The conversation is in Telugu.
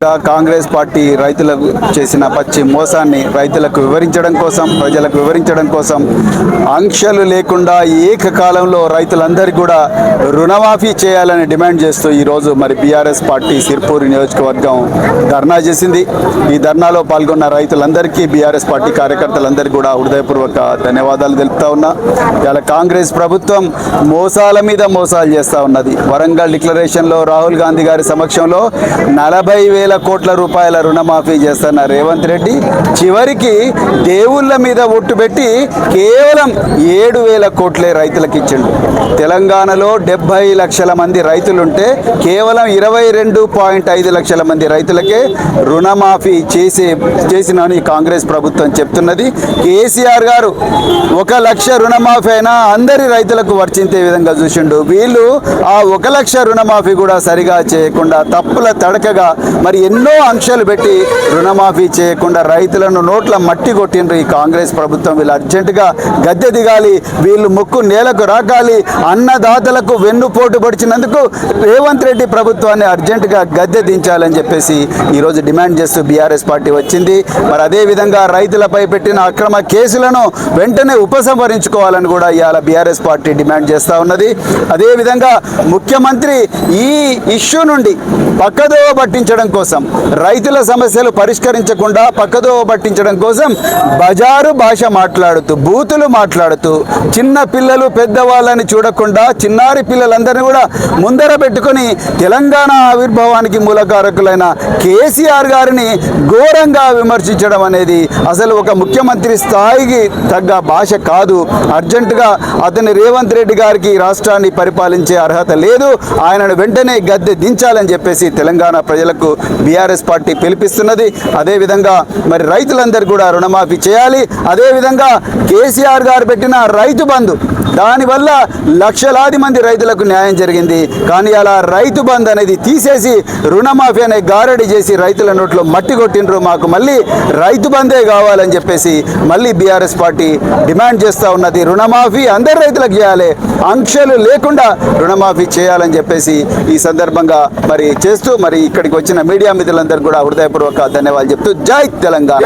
కాంగ్రెస్ పార్టీ రైతులకు చేసిన పచ్చి మోసాన్ని రైతులకు వివరించడం కోసం ప్రజలకు వివరించడం కోసం ఆంక్షలు లేకుండా ఏకకాలంలో రైతులందరికీ కూడా రుణమాఫీ చేయాలని డిమాండ్ చేస్తూ ఈరోజు మరి బీఆర్ఎస్ పార్టీ సిర్పూర్ నియోజకవర్గం ధర్నా చేసింది. ఈ ధర్నాలో పాల్గొన్న రైతులందరికీ బీఆర్ఎస్ పార్టీ కార్యకర్తలందరికీ కూడా హృదయపూర్వక ధన్యవాదాలు తెలుపుతా ఉన్నా. ఇలా కాంగ్రెస్ ప్రభుత్వం మోసాల మీద మోసాలు చేస్తూ ఉన్నది. వరంగల్ డిక్లరేషన్లో రాహుల్ గాంధీ గారి సమక్షంలో నలభై వేల కోట్ల రూపాయల రుణమాఫీ చేస్తున్న రేవంత్ రెడ్డి చివరికి దేవుళ్ళ మీద ఒట్టు పెట్టి కేవలం ఏడు వేల కోట్లే రైతులకు ఇచ్చిండు. తెలంగాణలో డెబ్బై లక్షల మంది రైతులుంటే కేవలం ఇరవై రెండు పాయింట్ ఐదు లక్షల మంది రైతులకే రుణమాఫీ చేసే చేసినని కాంగ్రెస్ ప్రభుత్వం చెప్తున్నది. కేసీఆర్ గారు ఒక లక్ష రుణమాఫీ అయినా అందరి రైతులకు వర్తించే విధంగా చూసిండు. వీళ్ళు ఆ ఒక లక్ష రుణమాఫీ కూడా సరిగా చేయకుండా తప్పుల తడకగా మరి ఎన్నో ఆంక్షలు పెట్టి రుణమాఫీ చేయకుండా రైతులను నోట్ల మట్టి కొట్టిండ్రు ఈ కాంగ్రెస్ ప్రభుత్వం. వీళ్ళు అర్జెంటుగా గద్దె దిగాలి వీళ్ళు ముక్కు నేలకు రాకాలి అన్నదాతలకు వెన్నుపోటు పొడిచినందుకు రేవంత్ రెడ్డి ప్రభుత్వాన్ని అర్జెంటుగా గద్దె దించాలని చెప్పేసి ఈరోజు డిమాండ్ చేస్తూ బీఆర్ఎస్ పార్టీ వచ్చింది. మరి అదేవిధంగా రైతులపై పెట్టిన అక్రమ కేసులను వెంటనే ఉపసంహరించుకోవాలని కూడా ఇవాళ బీఆర్ఎస్ పార్టీ డిమాండ్ చేస్తూ ఉన్నది. అదేవిధంగా ముఖ్యమంత్రి ఈ ఇష్యూ నుండి పక్కదోవ పట్టించడం కోసం రైతుల సమస్యలు పరిష్కరించకుండా పక్కదో పట్టించడం కోసం బజారు భాష మాట్లాడుతూ బూతులు మాట్లాడుతూ చిన్న పిల్లలు పెద్దవాళ్ళని చూడకుండా చిన్నారి పిల్లలందరినీ కూడా ముందర పెట్టుకొని తెలంగాణ ఆవిర్భావానికి మూలకారకులైన కేసీఆర్ గారిని ఘోరంగా విమర్శించడం అనేది అసలు ఒక ముఖ్యమంత్రి స్థాయికి తగ్గ భాష కాదు. అర్జెంటుగా అతని రేవంత్ రెడ్డి గారికి రాష్ట్రాన్ని పరిపాలించే అర్హత లేదు. ఆయనను వెంటనే గద్దె దించాలని చెప్పేసి తెలంగాణ ప్రజలకు బీఆర్ఎస్ పార్టీ పిలిపిస్తున్నది. అదేవిధంగా మరి రైతులందరూ కూడా రుణమాఫీ చేయాలి. అదేవిధంగా కేసీఆర్ గారు పెట్టిన రైతు బంధు దానివల్ల లక్షలాది మంది రైతులకు న్యాయం జరిగింది. కానీ అలా రైతు బంధు అనేది తీసేసి రుణమాఫీ అనే గారడి చేసి రైతుల నోట్లో మట్టి కొట్టిండ్రు. మాకు మళ్ళీ రైతు బందే కావాలని చెప్పేసి మళ్ళీ బీఆర్ఎస్ పార్టీ డిమాండ్ చేస్తూ ఉన్నది. రుణమాఫీ అందరు రైతులకు చేయాలి. ఆంక్షలు లేకుండా రుణమాఫీ చేయాలని చెప్పేసి ఈ సందర్భంగా మరి చేస్తూ మరి ఇక్కడికి వచ్చిన మీడియా మిత్రులందరూ కూడా హృదయపూర్వక ధన్యవాదాలు చెప్తూ జై తెలంగాణ.